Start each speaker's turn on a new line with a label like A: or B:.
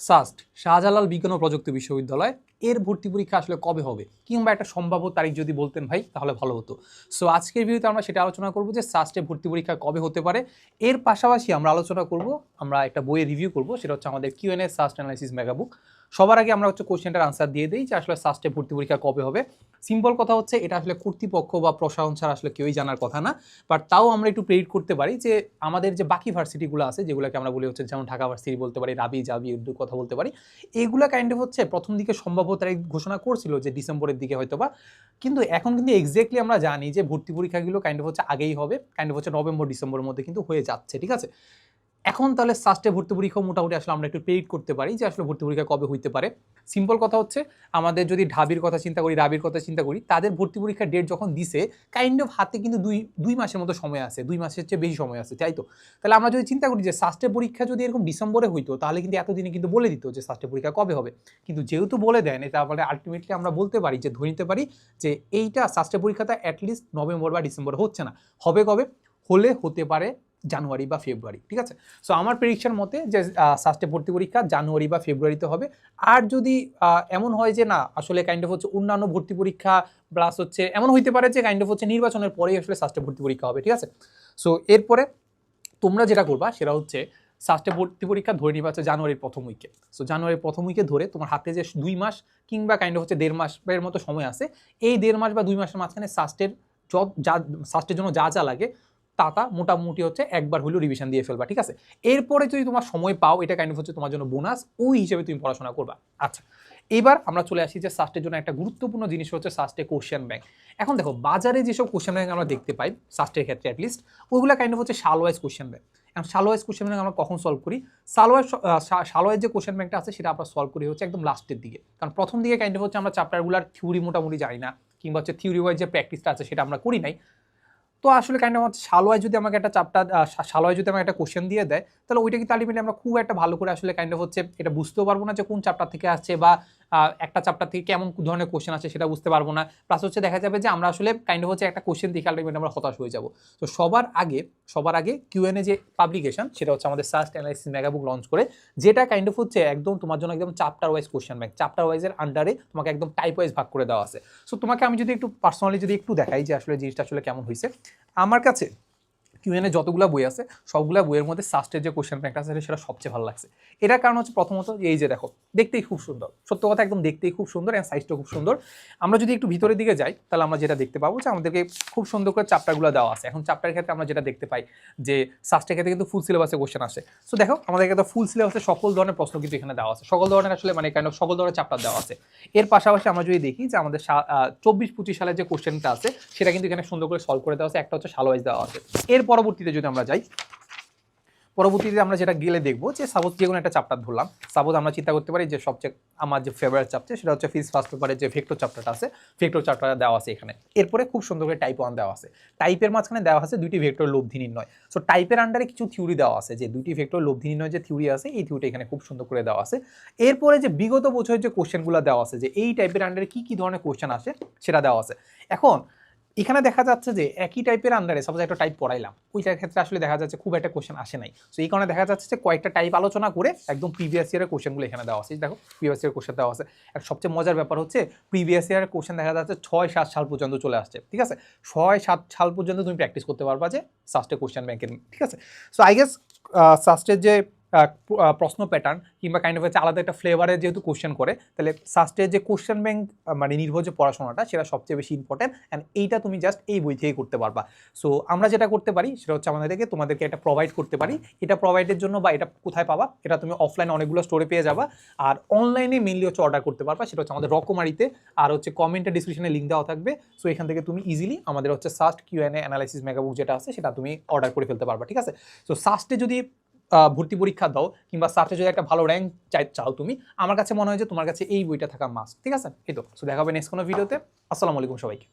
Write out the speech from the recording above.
A: SUST, Shahjalal বিজ্ঞান ও প্রযুক্তি বিশ্ববিদ্যালয়, এর ভর্তি পরীক্ষা আসলে কবে হবে? কিংবা একটা সম্ভাব্য তারিখ যদি বলতেন ভাই, তাহলে ভালো হতো। সো আজকের ভিডিওতে আমরা সেটা আলোচনা করব যে সাস্টে ভর্তি পরীক্ষা কবে হতে পারে। এর পাশাপাশি আমরা আলোচনা করব, আমরা একটা বইয়ের রিভিউ করব, সেটা হচ্ছে আমাদের কিউএনএ সাস্ট অ্যানালাইসিস মেগাবুক সবার আগে আমরা হচ্ছে কোশ্চেনটার আনসার দিয়ে দিই যে আসলে সাস্টে ভর্তি পরীক্ষা কবে হবে। সিম্পল কথা হচ্ছে এটা আসলে কর্তৃপক্ষ বা প্রশাসন ছাড়া আসলে কেউই জানার কথা না। বাট তাও আমরা একটু প্রেডিট করতে পারি যে আমাদের যে বাকি ভার্সিটিগুলো আছে, যেগুলোকে আমরা বলি হচ্ছে যেমন ঢাকা ভার্সিটি বলতে পারি, রাবি, জাবি এর কথা বলতে পারি, এগুলো কাইন্ড অফ হচ্ছে প্রথম দিকে সম্ভাব্য তারিখ ঘোষণা করছিল যে ডিসেম্বরের দিকে হয়তো বা। কিন্তু এখন কিন্তু এক্স্যাক্টলি আমরা জানি যে ভর্তি পরীক্ষাগুলো কাইন্ড অফ হচ্ছে আগেই হবে কাইন্ড অফ হচ্ছে নভেম্বর, ডিসেম্বরের মধ্যে কিন্তু হয়ে যাচ্ছে, ঠিক আছে? এখন তাহলে সাস্টে ভর্তি পরীক্ষা মোটামুটি আসলে আমরা একটু প্রেডিট করতে পারি যে আসলে ভর্তি পরীক্ষা কবে হইতে পারে। সিম্পল কথা হচ্ছে, আমাদের যদি ঢাবির কথা চিন্তা করি, রাবির কথা চিন্তা করি, তাদের ভর্তি পরীক্ষার ডেট যখন দিছে কাইন্ড অফ হাতে কিন্তু দুই দুই মাসের মতো সময় আছে, দুই মাসের চেয়ে বেশি সময় আছে, তাই তো? তাহলে আমরা যদি চিন্তা করি যে সাস্টের পরীক্ষা যদি এরকম ডিসেম্বরে হইতো, তাহলে কিন্তু এতদিনে কিন্তু বলে দিত যে সাস্টের পরীক্ষা কবে হবে। কিন্তু যেহেতু বলে দেন তারপরে আলটিমেটলি আমরা বলতে পারি যে, ধরে নিতে পারি যে এইটা সাস্টের পরীক্ষাটা অ্যাটলিস্ট নভেম্বর বা ডিসেম্বর হচ্ছে না। হবে কবে? হলে হতে পারে জানুয়ারি বা ফেব্রুয়ারি, ঠিক আছে? সো আমার প্রেডিকশন মতে যে সাস্টে ভর্তি পরীক্ষা জানুয়ারি বা ফেব্রুয়ারিতে হবে। আর যদি এমন হয় যে, না, আসলে কাইন্ড অফ হচ্ছে অন্যান্য ভর্তি পরীক্ষা প্লাস হচ্ছে, এমন হইতে পারে যে কাইন্ড অফ হচ্ছে নির্বাচনের পরেই আসলে সাস্টে ভর্তি পরীক্ষা হবে, ঠিক আছে? সো এরপরে তোমরা যেটা করবা সেটা হচ্ছে সাস্টে ভর্তি পরীক্ষা ধরে নিবা হচ্ছে জানুয়ারির প্রথম উইকে সো জানুয়ারির প্রথম উইকে ধরে তোমার হাতে যে দুই মাস কিংবা কাইন্ড অফ হচ্ছে দেড় মাসের মতো সময় আছে, এই দেড় মাস বা দুই মাসের মাঝখানে সাস্টের যা সাস্টের জন্য যা যা লাগে তাতা মোটামুটি হচ্ছে একবার হলেও রিভিশন দিয়ে ফেলবা, ঠিক আছে? এরপরে যদি তোমার সময় পাও, এটা কাইন্ড হচ্ছে তোমার জন্য বোনাস ওই হিসেবে তুমি পড়াশোনা করবা। আচ্ছা এবার আমরা চলে আসি যে সাস্টের জন্য একটা গুরুত্বপূর্ণ জিনিস হচ্ছে সাস্টে কোশ্চেন ব্যাংক এখন দেখো, বাজারে যেসব কোশ্চেন ব্যাংক আমরা দেখতে পাই সাস্টের ক্ষেত্রে অ্যাটলিস্ট ওইগুলো কাইন্ড হচ্ছে সালওয়াইজ কোশ্চেন ব্যাংক এখন সালওয়াইজ কোশ্চেন ব্যাংক আমরা কখন সলভ করি? সালওয়াইজ সালওয়াইজ যে কোশ্চেন ব্যাংকটা আছে, সেটা আমরা সলভ করি হচ্ছে একদম লাস্টের দিকে। কারণ প্রথম দিকে কাইন্ড হচ্ছে আমরা চ্যাপ্টারগুলোর থিওরি মোটামুটি জানি না, কিংবা হচ্ছে থিওরি ওয়াইজ যে প্র্যাকটিসটা আছে, সেটা আমরা করি নাই। তো আসলে কাইন্ড অফ শালোয়ায় যদি আমাকে একটা চাপটা শালোয়ায় যদি আমাকে একটা কোশ্চেন দিয়ে দেয়, তাহলে ওইটা কিন্তু আলটিমেটলি আমরা খুব একটা ভালো করে আসলে কাইন্ড অফ হচ্ছে এটা বুঝতেও পারব না যে কোন চাপটা থেকে আসছে বা একটা চাপটা থেকে কেমন ধরনের কোশ্চেন আছে সেটা বুঝতে পারব না। প্লাস হচ্ছে দেখা যাবে যে আমরা আসলে কাইন্ড অফ হচ্ছে একটা কোশ্চেন দেখে আলটিমেটলি আমরা হতাশ হয়ে যাব। তো সবার আগে সবার আগে কিউএনএ যে পাবলিকেশন সেটা হচ্ছে আমাদের সার্চ অ্যানালাইসিস মেগাবুক লঞ্চ করে, যেটা কাইন্ড অফ হচ্ছে একদম তোমার জন্য একদম chapter wise question bank chapter ওয়াইজের আন্ডারে তোমাকে একদম টাইপ ওয়াইজ ভাগ করে দেওয়া আছে। সো তোমাকে আমি যদি একটু পার্সোনালি যদি একটু দেখাই যে আসলে জিনিসটা আসলে কেমন হয়েছে আমার কাছে কিউএনএ যতগুলো বই আছে, সবগুলা বইয়ের মধ্যে সাস্টের যে কোশ্চেন ব্যাংকটা আছে, সেটা সবচেয়ে ভালো লাগছে। এটার কারণ হচ্ছে প্রথমত এই যে দেখো দেখতেই খুব সুন্দর। সত্য কথা, একদম দেখতেই খুব সুন্দর অ্যান্ড সাইজটা খুব সুন্দর। আমরা যদি একটু ভিতরের দিকে যাই, তাহলে আমরা যেটা দেখতে পাবো যে আমাদেরকে খুব সুন্দর করে চাপ্টারগুলো দেওয়া আছে। এখন চাপ্টারের ক্ষেত্রে আমরা যেটা দেখতে পাই যে সাস্টের ক্ষেত্রে কিন্তু ফুল সিলেবাসে কোশ্চেন আসে। সো দেখো আমাদের কিন্তু ফুল সিলেবাসে সকল ধরনের প্রশ্ন কিন্তু এখানে দেওয়া আছে। সকল ধরনের আসলে মানে কাইন্ড সকল ধরনের চাপ্টার দেওয়া আছে। এর পাশাপাশি আমরা যদি দেখি যে আমাদের চব্বিশ পঁচিশ সালের যে কোশ্চেনটা আছে, সেটা কিন্তু এখানে সুন্দর করে সলভ করে দেওয়া আছে। একটা হচ্ছে সালোয়াইজ দেওয়া আছে। এর পরবর্তীতে যদি আমরা যাই পরবর্তীতে আমরা যেটা গেলে দেখব যে সাপোজ যে কোনো একটা চ্যাপ্টার ধরলাম সাপোজ আমরা চিন্তা করতে পারি যে সবচেয়ে আমার যে ফেভারিট চ্যাপ্টার সেটা হচ্ছে ফিজ ফার্স্ট পেপারের যে ভেক্টর চ্যাপ্টারটা আছে ভেক্টর চ্যাপ্টারটা দেওয়া আছে এখানে। এরপরে খুব সুন্দর করে টাইপ ওয়ান দেওয়া আছে। টাইপের মাঝখানে দেওয়া আছে দুইটি ভেক্টর লব্ধি নির্ণয়। সো টাইপের আন্ডারে কিছু থিওরি দেওয়া আছে যে দুইটি ভেক্টর লব্ধি নির্ণয় যে থিওরি আছে, এই থিওরিটা এখানে খুব সুন্দর করে দেওয়া আছে। এরপরে যে বিগত বছরের যে কোশ্চেনগুলো দেওয়া আছে যে এই টাইপের আন্ডারে কী কী ধরনের কোশ্চেন আসে সেটা দেওয়া আছে। এখন এখানে দেখা যাচ্ছে যে একই টাইপের আন্ডারে সাপোজ একটা টাইপ পড়াইলাম, ওইটার ক্ষেত্রে আসলে দেখা যাচ্ছে খুব একটা কোশ্চেন আসে নাই। সো এই কারণে দেখা যাচ্ছে যে কয়েকটা টাইপ আলোচনা করে একদম প্রিভিয়াস ইয়ারের কোশ্চেনগুলো এখানে দেওয়া আছে। দেখো প্রিভিয়াস ইয়ার কোশ্চেন দেওয়া আছে। আর সবচেয়ে মজার ব্যাপার হচ্ছে প্রিভিয়াস ইয়ারের কোশ্চেন দেখা যাচ্ছে ছয় সাত সাল পর্যন্ত চলে আসছে, ঠিক আছে? ছয় সাত সাল পর্যন্ত তুমি প্র্যাকটিস করতে পারবা যে সাস্টে কোশ্চেন ব্যাংকের ঠিক আছে? সো আই গেস সাস্টের যে প্রশ্ন প্যাটার্ন কিংবা কাইন্ড অফ হচ্ছে আলাদা একটা ফ্লেভারের যেহেতু কোশ্চেন করে, তাহলে সাস্টের যে কোশ্চেন ব্যাংক মানে নির্ভর যে পড়াশোনাটা, সেটা সবচেয়ে বেশি ইম্পর্টেন্ট অ্যান্ড এইটা তুমি জাস্ট এই বই থেকেই করতে পারবা। সো আমরা যেটা করতে পারি, সেটা হচ্ছে আমাদেরকে, তোমাদেরকে এটা প্রোভাইড করতে পারি। এটা প্রোভাইডের জন্য বা এটা কোথায় পাবা, এটা তুমি অফলাইনে অনেকগুলো স্টোরে পেয়ে যাবা। আর অনলাইনে মেনলি হচ্ছে অর্ডার করতে পারবা, সেটা হচ্ছে আমাদের রকমারিতে। আর হচ্ছে কমেন্টের ডিসক্রিপশনে লিঙ্ক দেওয়া থাকবে। সো এখান থেকে তুমি ইজিলি আমাদের হচ্ছে সাস্ট কিউ অ্যানালাইসিস মেগাবুক যেটা আছে, সেটা তুমি অর্ডার করে ফেলতে পারবা, ঠিক আছে? সো সাস্টে যদি ভর্তি পরীক্ষা দাও কিংবা সাথে যদি একটা ভালো র্যাঙ্ক চাই, চাও তুমি, আমার কাছে মনে হয় যে তোমার কাছে এই বইটা থাকা মাস্ট ঠিক আছে? এই তো সো দেখা হবে নেক্সট কোনো ভিডিওতে আসসালামু আলাইকুম সবাইকে।